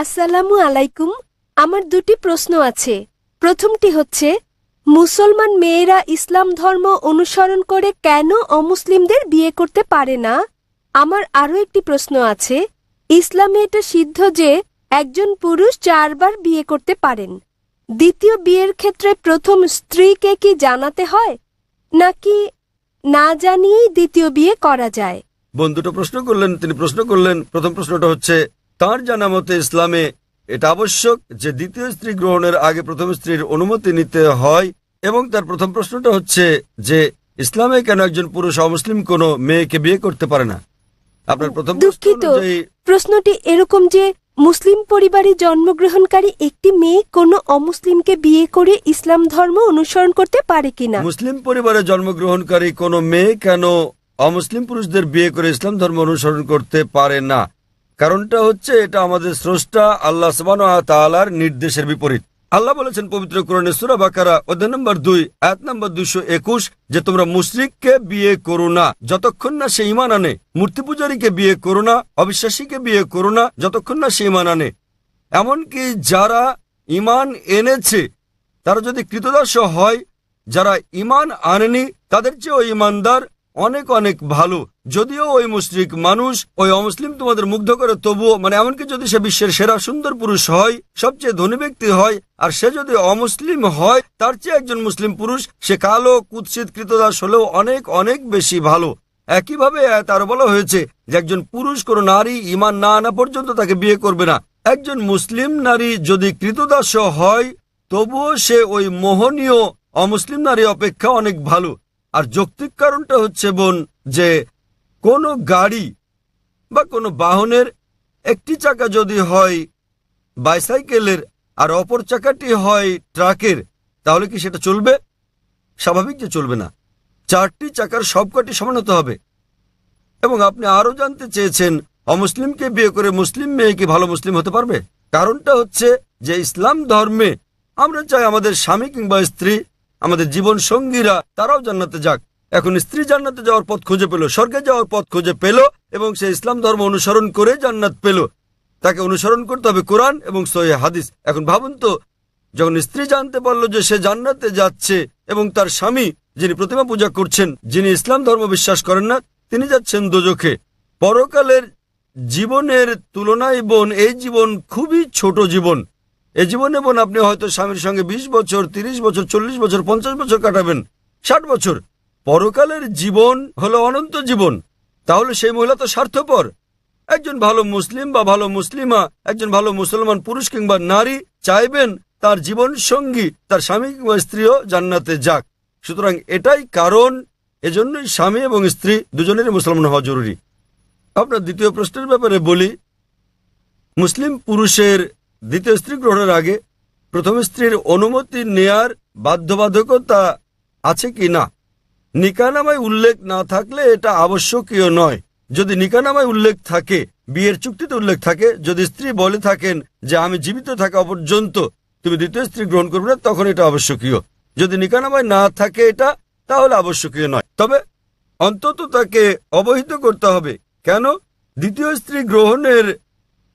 আসসালামু আলাইকুম। আমার দুটি প্রশ্ন আছে। প্রথমটি হচ্ছে, মুসলমান মেয়েরা ইসলাম ধর্ম অনুসরণ করে কেন অমুসলিমদের বিয়ে করতে পারে না? আমার আরও একটি প্রশ্ন আছে, ইসলামে এটা সিদ্ধ যে একজন পুরুষ চারবার বিয়ে করতে পারেন। দ্বিতীয় বিয়ের ক্ষেত্রে প্রথম স্ত্রীকে কি জানাতে হয়? নাকি না জানিয়েই দ্বিতীয় বিয়ে করা যায়? বন্ধুটা প্রশ্ন করলেন, তিনি প্রশ্ন করলেন। প্রথম প্রশ্নটা হচ্ছে তার জানা মতে ইসলামে এটা আবশ্যক যে দ্বিতীয় স্ত্রী গ্রহণের আগে প্রথম স্ত্রীর অনুমতি নিতে হয় এবং তার প্রথম প্রশ্নটা হচ্ছে যে ইসলামে কেন একজন পুরুষ অমুসলিম কোনো মেয়েকে বিয়ে করতে পারে না? আপনার প্রথম দুঃখিত। প্রশ্নটি এরকম যে মুসলিম পরিবারে জন্মগ্রহণকারী একটি মেয়ে কোনো অমুসলিমকে বিয়ে করে ইসলাম ধর্ম অনুসরণ করতে পারে কিনা? মুসলিম পরিবারে জন্মগ্রহণকারী কোনো মেয়ে কেন অমুসলিম পুরুষদের বিয়ে করে ইসলাম ধর্ম অনুসরণ করতে পারে না? কারণটা হচ্ছে এটা আমাদের স্রষ্টা আল্লাহ তালার নির্দেশের বিপরীত। আল্লাহ বলেছেন পবিত্র কোরআনে সুরা বাকারা, অধ্যায় নম্বর দুই এক নম্বর দুইশো একুশ, যে তোমরা মুশরিককে বিয়ে করো না। যতক্ষণ না সে ইমান আনে, মূর্তি পূজারীকে বিয়ে করো না, অবিশ্বাসীকে বিয়ে করো না, যতক্ষণ না সে ইমান আনে। এমনকি যারা ইমান এনেছে, তারা যদি কৃতদাস হয়, যারা ইমান আনেনি, তাদের চেয়ে ওই ইমানদার অনেক অনেক ভালো। যদিও ওই মুশরিক মানুষ, ওই অমুসলিম তোমাদের মুগ্ধ করে, তবুও মানে এমনকি যদি সে বিশ্বের সেরা সুন্দর পুরুষ হয়, সবচেয়ে ধনী ব্যক্তি হয়, আর সে যদি অমুসলিম হয়, তার চেয়ে একজন মুসলিম পুরুষ, সে কালো, কুৎসিত, কৃতদাস হলেও অনেক অনেক বেশি ভালো। একইভাবে তার বলা হয়েছে যে একজন পুরুষ কোনো নারী ইমান না আনা পর্যন্ত তাকে বিয়ে করবে না। একজন মুসলিম নারী যদি কৃতদাস হয়, তবুও সে ওই মোহনীয় অমুসলিম নারী অপেক্ষা অনেক ভালো। আর যৌক্তিক কারণটা হচ্ছে বোন, যে কোনো গাড়ি বা কোনো বাহনের একটি চাকা যদি হয় বাইসাইকেলের আর অপর চাকাটি হয় ট্রাকের তাহলে কি সেটা চলবে? স্বাভাবিক যে চলবে না। চারটি চাকার সবকটি সমান হতে হবে। এবং আপনি আরও জানতে চেয়েছেন, অমুসলিমকে বিয়ে করে মুসলিম মেয়ে কি ভালো মুসলিম হতে পারবে? কারণটা হচ্ছে যে ইসলাম ধর্মে আমরা চাই আমাদের স্বামী কিংবা স্ত্রী, আমাদের জীবন সঙ্গীরা তারাও জান্নাতে যাক। এখন স্ত্রী জান্নাতে যাওয়ার পথ খুঁজে পেল, স্বর্গে যাওয়ার পথ খুঁজে পেল এবং সে ইসলাম ধর্ম অনুসরণ করে জান্নাত পেল। তাকে অনুসরণ করতে হবে কোরআন এবং সহি হাদিস। এখন ভাবুন তো, যখন স্ত্রী জানতে পারল যে সে জান্নাতে যাচ্ছে এবং তার স্বামী, যিনি প্রতিমা পূজা করছেন, যিনি ইসলাম ধর্ম বিশ্বাস করেন না, তিনি যাচ্ছেন দোজখে। পরকালের জীবনের তুলনায় বোন, এই জীবন খুবই ছোট জীবন। এই জীবনে বোন, আপনি হয়তো স্বামীর সঙ্গে ২০ বছর ৩০ বছর, চল্লিশ বছর, পঞ্চাশ বছর কাটাবেন, ষাট বছর। পরকালের জীবন হলো অনন্ত জীবন। তাহলে সেই মহিলা তো স্বার্থপর। একজন ভালো মুসলিম বা ভালো মুসলিমা, একজন ভালো মুসলমান পুরুষ কিংবা নারী চাইবেন তার জীবন সঙ্গী, তার স্বামী কিংবা স্ত্রীও জান্নাতে যাক। সুতরাং এটাই কারণ, এজন্যই স্বামী এবং স্ত্রী দুজনেরই মুসলমান হওয়া জরুরি। আপনার দ্বিতীয় প্রশ্নের ব্যাপারে বলি, মুসলিম পুরুষের দ্বিতীয় স্ত্রী গ্রহণের আগে প্রথম স্ত্রীর অনুমতি নেয়ার বাধ্যবাধকতা আছে কি না? নিকানামায় উল্লেখ না থাকলে এটা আবশ্যকীয় নয়। যদি নিকানামায় উল্লেখ থাকে, বিয়ের চুক্তিতে উল্লেখ থাকে, যদি স্ত্রী বলে থাকেন যে আমি জীবিত থাকা পর্যন্ত তুমি দ্বিতীয় স্ত্রী গ্রহণ করবে না, তখন এটা আবশ্যকীয়। যদি নিকানামায় না থাকে এটা, তাহলে আবশ্যকীয় নয়। তবে অন্তত তাকে অবহিত করতে হবে। কেন? দ্বিতীয় স্ত্রী গ্রহণের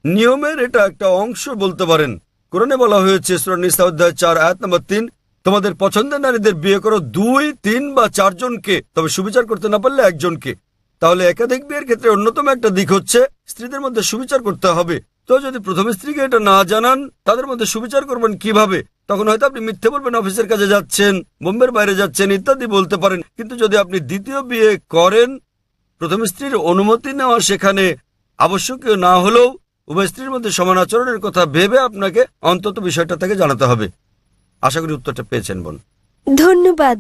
নিয়মের এটা একটা অংশ বলতে পারেন। কোরআনে বলা হয়েছে সুরানিসা অধ্যায় চার, আয়াত নম্বর তিন তোমাদের পছন্দের নারীদের বিয়ে করো দুই, তিন বা চারজনকে। তবে সুবিচার করতে না পারলে একজনকে। তাহলে একাধিক বিয়ের ক্ষেত্রে অন্যতম একটা দিক হচ্ছে স্ত্রীদের মধ্যে সুবিচার করতে হবে। তো যদি প্রথম স্ত্রীকে এটা না জানান, তাদের মধ্যে সুবিচার করবেন কীভাবে? তখন হয়তো আপনি মিথ্যে বলবেন, অফিসের কাজে যাচ্ছেন, বোম্বের বাইরে যাচ্ছেন, ইত্যাদি বলতে পারেন। কিন্তু যদি আপনি দ্বিতীয় বিয়ে করেন, প্রথম স্ত্রীর অনুমতি নেওয়া সেখানে আবশ্যকীয় না হলেও উভয় স্ত্রীর মধ্যে সমান আচরণের কথা ভেবে আপনাকে অন্তত বিষয়টা থেকে জানাতে হবে। আশা করি উত্তরটা পেয়েছেন বোন ধন্যবাদ।